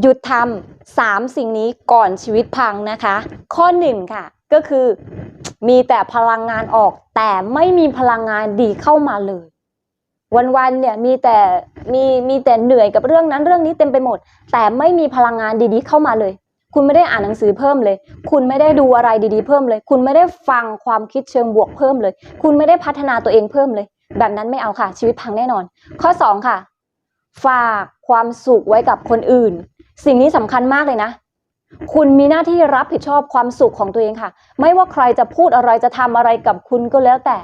หยุดทำสามสิ่งนี้ก่อนชีวิตพังนะคะ ข้อหนึ่งค่ะ ก็คือมีแต่พลังงานออก แต่ไม่มีพลังงานดีเข้ามาเลย วันๆเนี่ยมีแต่มีมีแต่เหนื่อยกับเรื่องนั้นเรื่องนี้เต็มไปหมด แต่ไม่มีพลังงานดีๆเข้ามาเลย คุณไม่ได้อ่านหนังสือเพิ่มเลย คุณไม่ได้ดูอะไรดีๆเพิ่มเลย คุณไม่ได้ฟังความคิดเชิงบวกเพิ่มเลย คุณไม่ได้พัฒนาตัวเองเพิ่มเลย แบบนั้นไม่เอาค่ะ ชีวิตพังแน่นอน ข้อสองค่ะ ฝากความสุขไว้กับคนอื่น สิ่งนี้สำคัญมากเลยนะ คุณมีหน้าที่รับผิดชอบความสุขของตัวเองค่ะ ไม่ว่าใครจะพูดอะไรจะทำอะไรกับคุณก็แล้วแต่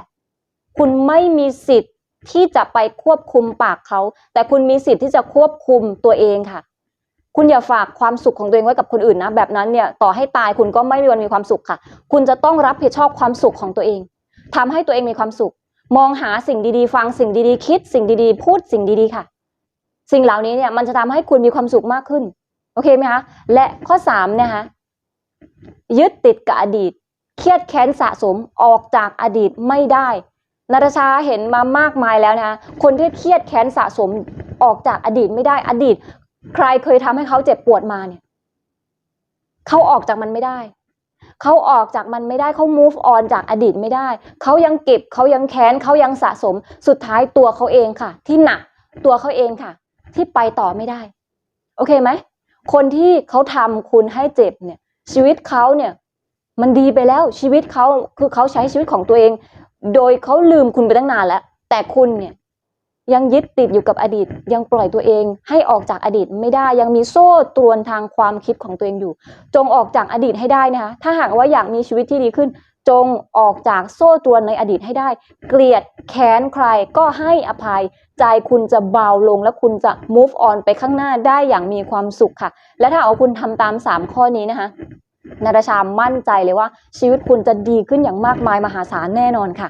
คุณไม่มีสิทธิ์ที่จะไปควบคุมปากเขา แต่คุณมีสิทธิ์ที่จะควบคุมตัวเองค่ะ คุณอย่าฝากความสุขของตัวเองไว้กับคนอื่นนะ แบบนั้นเนี่ยต่อให้ตายคุณก็ไม่มีวันมีความสุขค่ะ คุณจะต้องรับผิดชอบความสุขของตัวเองทำให้ตัวเองมีความสุข มองหาสิ่งดีๆ ฟังสิ่งดีๆ คิด สิ่งดีๆ พูดสิ่งดีๆ ค่ะ สิ่งเหล่านี้เนี่ยมันจะทำให้คุณมีความสุขมากขึ้น โอเคไหมคะและข้อสามเนยคะยึดติดกับอดีต เครียดแค้นสะสมออกจากอดีตไม่ได้นาตาชาเห็นมามากมายแล้วนะคะคนที่เครียดแค้นสะสมออกจากอดีตไม่ได้อดีต ใครเคยทำให้เขาเจ็บปวดมาเนี่ยเขาออกจากมันไม่ได้เขาออกจากมันไม่ได้เขา move on จากอดีตไม่ได้ เขายังเก็บเขายังแค้นเขายังสะสม สุดท้ายตัวเขาเองค่ะ ที่หนักตัวเขาเองค่ะ ที่ไปต่อไม่ได้ โอเคไหม คนที่เขาทำคุณให้เจ็บเนี่ย ชีวิตเขาเนี่ยมันดีไปแล้วชีวิตเขาคือเขาใช้ชีวิตของตัวเอง โดยเขาลืมคุณไปตั้งนานแล้ว แต่คุณเนี่ยยังยึดติดอยู่กับอดีต ยังปล่อยตัวเองให้ออกจากอดีตไม่ได้ยังมีโซ่ตรวนทางความคิดของตัวเองอยู่ จงออกจากอดีตให้ได้นะคะถ้าหากว่าอยากมีชีวิตที่ดีขึ้น จงออกจากโซ่ตรวนในอดีตให้ได้ เกลียดแค้นใครก็ให้อภัย ใจคุณจะเบาลงและคุณจะ move on ไปข้างหน้าได้อย่างมีความสุขค่ะ และถ้าเอาคุณทำตาม 3 ข้อนี้นะคะนาตาชามั่นใจเลยว่าชีวิตคุณจะดีขึ้นอย่างมากมายมหาศาลแน่นอนค่ะ